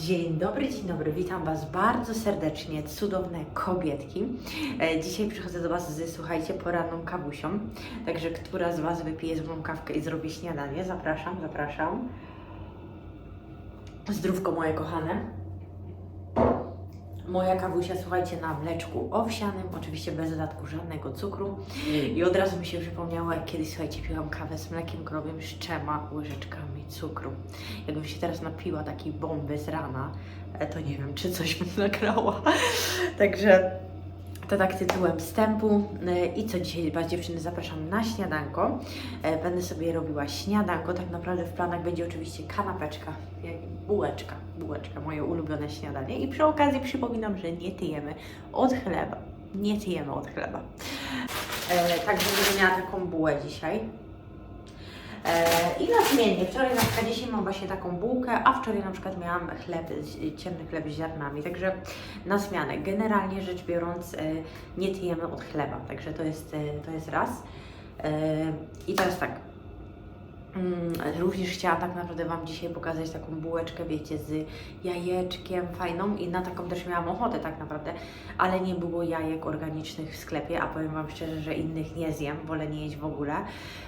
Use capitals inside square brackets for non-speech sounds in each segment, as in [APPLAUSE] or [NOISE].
Dzień dobry, dzień dobry, witam Was bardzo serdecznie, cudowne kobietki. E, Dzisiaj przychodzę do Was z, słuchajcie, poranną kawusią. Także która z Was wypije z kawkę i zrobi śniadanie? Zapraszam, zapraszam. Zdrówko moje kochane. Moja kawusia, słuchajcie, na mleczku owsianym, oczywiście bez dodatku żadnego cukru. I od razu mi się przypomniało, jak kiedyś, słuchajcie, piłam kawę z mlekiem krowym z trzema łyżeczkami cukru. Jakbym się teraz napiła takiej bomby z rana, e, to nie wiem, czy coś bym nagrała. [LAUGHS] Także to tak tytułem wstępu. E, I co dzisiaj Was dziewczyny zapraszam na śniadanko. E, Będę sobie robiła śniadanko. Tak naprawdę w planach będzie oczywiście kanapeczka, bułeczka, bułeczka, moje ulubione śniadanie. I przy okazji przypominam, że nie tyjemy od chleba. Nie tyjemy od chleba. E, także będę miała taką bułę dzisiaj. E, I na zmiennie, wczoraj na przykład dzisiaj mam właśnie taką bułkę, a wczoraj na przykład miałam chleb, ciemny chleb z ziarnami, także na zmianę. Generalnie rzecz biorąc, e, nie tyjemy od chleba, także to jest, e, to jest raz. I teraz tak. Mm, Również chciałam tak naprawdę Wam dzisiaj pokazać taką bułeczkę, wiecie, z jajeczkiem fajną i na taką też miałam ochotę tak naprawdę, ale nie było jajek organicznych w sklepie, a powiem Wam szczerze, że innych nie zjem, wolę nie jeść w ogóle,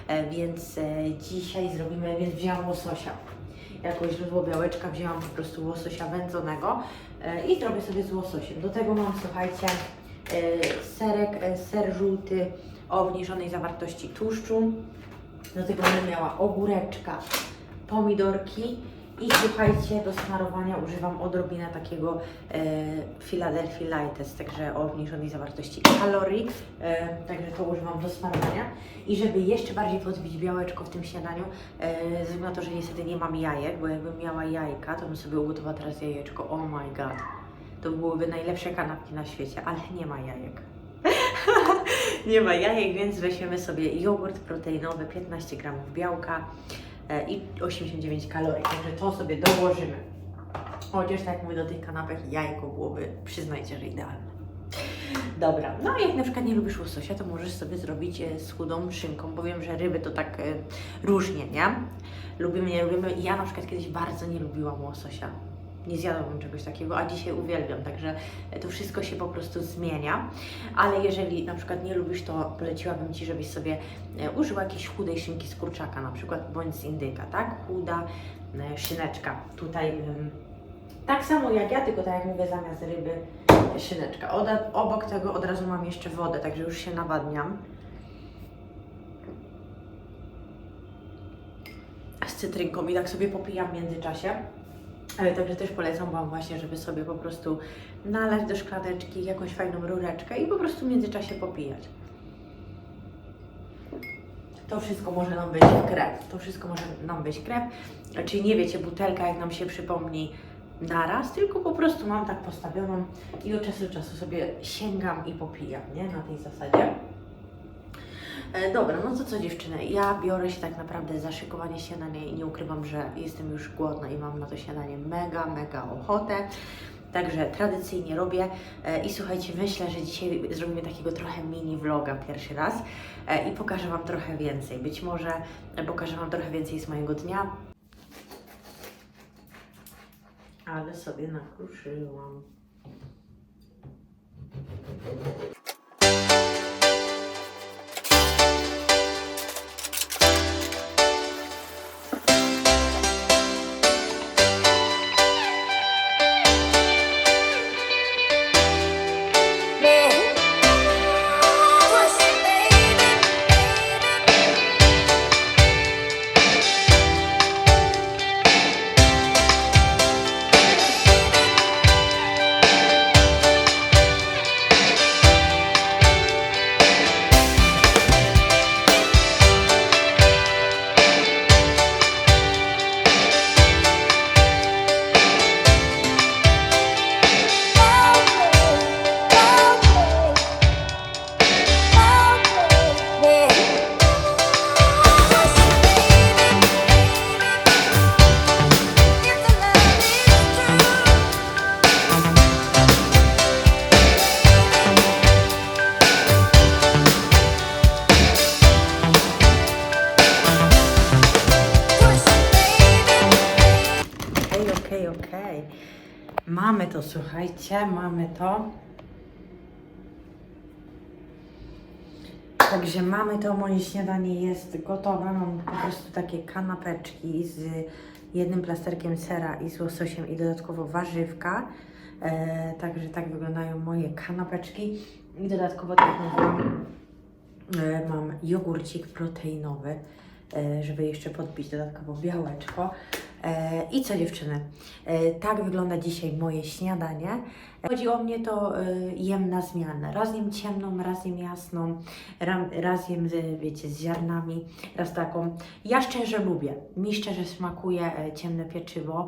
e, więc e, dzisiaj zrobimy, więc wzięłam łososia. Jako źródło białeczka wzięłam po prostu łososia wędzonego e, i zrobię sobie z łososiem. Do tego mam, słuchajcie, serek, ser żółty o obniżonej zawartości tłuszczu. Do tego będę miała ogóreczka, pomidorki i słuchajcie, do smarowania używam odrobinę takiego e, Philadelphia Lightest, także o obniżonej zawartości kalorii, e, także to używam do smarowania. I żeby jeszcze bardziej podbić białeczko w tym śniadaniu, e, ze względu na to, że niestety nie mam jajek, bo jakbym miała jajka, to bym sobie ugotowała teraz jajeczko. Oh my god. To byłyby najlepsze kanapki na świecie, ale nie ma jajek. Nie ma jajek, więc weźmiemy sobie jogurt proteinowy, 15 gramów białka e, i 89 kalorii. Także to sobie dołożymy. Chociaż tak jak mówię, do tych kanapek jajko byłoby, przyznajcie, że idealne. Dobra, no jak na przykład nie lubisz łososia, to możesz sobie zrobić e, z chudą szynką, bo wiem, że ryby to tak e, różnie, nie? Lubimy, nie lubimy. Ja na przykład kiedyś bardzo nie lubiłam łososia. Nie zjadłabym czegoś takiego, a dzisiaj uwielbiam, także to wszystko się po prostu zmienia. Ale jeżeli na przykład nie lubisz, to poleciłabym Ci, żebyś sobie e, użyła jakiejś chudej szynki z kurczaka, na przykład bądź z indyka, tak? Chuda e, szyneczka. Tutaj tak samo jak ja, tylko tak jak mówię, zamiast ryby e, szyneczka. Oda, obok tego od razu mam jeszcze wodę, także już się nawadniam. Z cytrynką i tak sobie popijam w międzyczasie. Ale także też polecam Wam właśnie, żeby sobie po prostu nalać do szklaneczki jakąś fajną rureczkę i po prostu w międzyczasie popijać. To wszystko może nam być krew. To wszystko może nam być krew. Czyli nie wiecie, butelka jak nam się przypomni naraz, tylko po prostu mam tak postawioną i od czasu do czasu sobie sięgam i popijam, nie? Na tej zasadzie. E, Dobra, no to co dziewczyny, ja biorę się tak naprawdę za szykowanie śniadania i nie ukrywam, że jestem już głodna i mam na to śniadanie mega, mega ochotę. Także tradycyjnie robię e, i słuchajcie, myślę, że dzisiaj zrobimy takiego trochę mini vloga pierwszy raz e, i pokażę Wam trochę więcej. Być może pokażę Wam trochę więcej z mojego dnia. Ale sobie nakruszyłam. To, słuchajcie, mamy to. Także mamy to, moje śniadanie jest gotowe. Mam po prostu takie kanapeczki z jednym plasterkiem sera i z łososiem i dodatkowo warzywka. E, także tak wyglądają moje kanapeczki. I dodatkowo, tak mówiłam, e, mam jogurcik proteinowy, e, żeby jeszcze podbić dodatkowo białeczko. E, I co dziewczyny? E, tak wygląda dzisiaj moje śniadanie. Chodzi o mnie, to e, jem na zmianę. Raz jem ciemną, raz jem jasną, ra, raz jem, wiecie, z ziarnami, raz taką. Ja szczerze lubię. Mi szczerze smakuje ciemne pieczywo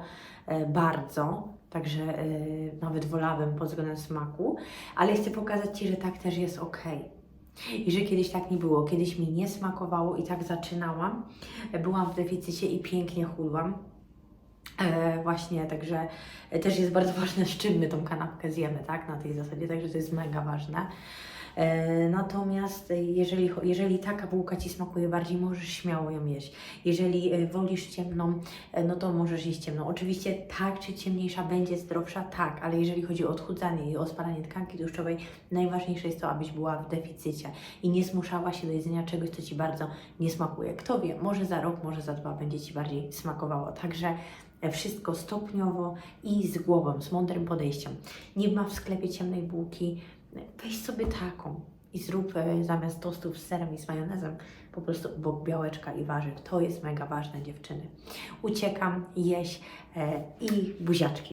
bardzo. Także nawet wolałabym pod względem smaku, ale chcę pokazać Ci, że tak też jest ok. I że kiedyś tak nie było. Kiedyś mi nie smakowało i tak zaczynałam. Byłam w deficycie i pięknie chudłam. E, właśnie, także też jest bardzo [LAUGHS] ważne, z czym my tą kanapkę zjemy, tak? Na tej zasadzie, także to jest mega ważne. E, natomiast jeżeli, jeżeli taka bułka Ci smakuje bardziej, możesz śmiało ją jeść. Jeżeli e, wolisz ciemną, e, no to możesz jeść ciemną. Oczywiście tak czy ciemniejsza będzie zdrowsza, tak, ale jeżeli chodzi o odchudzanie i o spalanie tkanki tłuszczowej, najważniejsze jest to, abyś była w deficycie i nie zmuszała się do jedzenia czegoś, co Ci bardzo nie smakuje. Kto wie, może za rok, może za dwa będzie Ci bardziej smakowało. Także wszystko stopniowo i z głową, z mądrym podejściem. Nie ma w sklepie ciemnej bułki, weź sobie taką i zrób e, zamiast tostów z serem i z majonezem po prostu bok białeczka i warzyw. To jest mega ważne, dziewczyny. Uciekam, jeść e, i buziaczki.